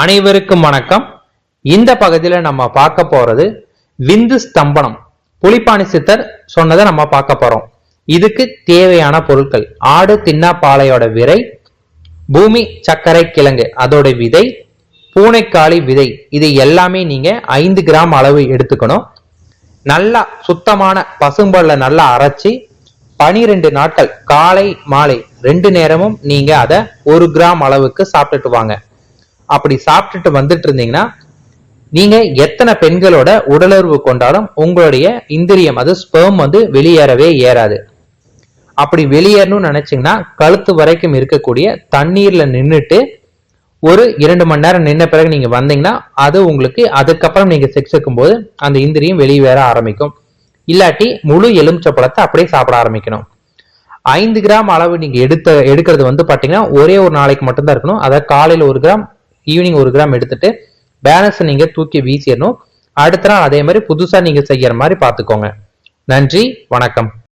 அனைவருக்கும் வணக்கம். இந்த பகுதியில் நம்ம பார்க்க போறது விந்து ஸ்தம்பனம். புலிப்பாணி சித்தர் சொன்னதை நம்ம பார்க்க போறோம். இதுக்கு தேவையான பொருட்கள். ஆடு தின்னா பாலையோட விரை பூமி சர்க்கரை கிழங்கு அதோட விதை பூனைக்காளி விதை. இது எல்லாமே நீங்க ஐந்து கிராம் அளவு எடுத்துக்கணும். நல்லா சுத்தமான பசும்பல்ல நல்லா அரைச்சி பனிரெண்டு நாட்கள் காலை மாலை ரெண்டு நேரமும் நீங்க அதை ஒரு கிராம் அளவுக்கு சாப்பிட்டுட்டு வாங்க. அப்படி சாப்பிட்டுட்டு வந்துட்டு இருந்தீங்கன்னா நீங்க எத்தனை பெண்களோட உடலுறவு கொண்டாலும் உங்களுடைய இந்திரியம் அது ஸ்பெர்ம் வந்து வெளியேறவே ஏறாது. அப்படி வெளியேறணும்னு நினைச்சீங்கன்னா கழுத்து வரைக்கும் இருக்கக்கூடிய தண்ணீர்ல நின்றுட்டு ஒரு இரண்டு மணி நேரம் நின்ன பிறகு நீங்க வந்தீங்கன்னா அது உங்களுக்கு அதுக்கப்புறம் நீங்க செக்ஸ் வைக்கும்போது அந்த இந்திரியம் வெளியேற ஆரம்பிக்கும். இல்லாட்டி முழு எலுமிச்சை பழத்தை அப்படியே சாப்பிட ஆரம்பிக்கணும். ஐந்து கிராம் அளவு நீங்க எடுத்த எடுக்கிறது வந்து பாத்தீங்கன்னா ஒரே ஒரு நாளைக்கு மட்டும்தான் இருக்கணும். அதாவது காலையில ஒரு கிராம் ஈவினிங் ஒரு கிராம் எடுத்துட்டு பேலன்ஸை நீங்க தூக்கி வீசிடணும். அடுத்த நாள் அதே மாதிரி புதுசா நீங்க செய்யற மாதிரி பார்த்துக்கோங்க. நன்றி வணக்கம்.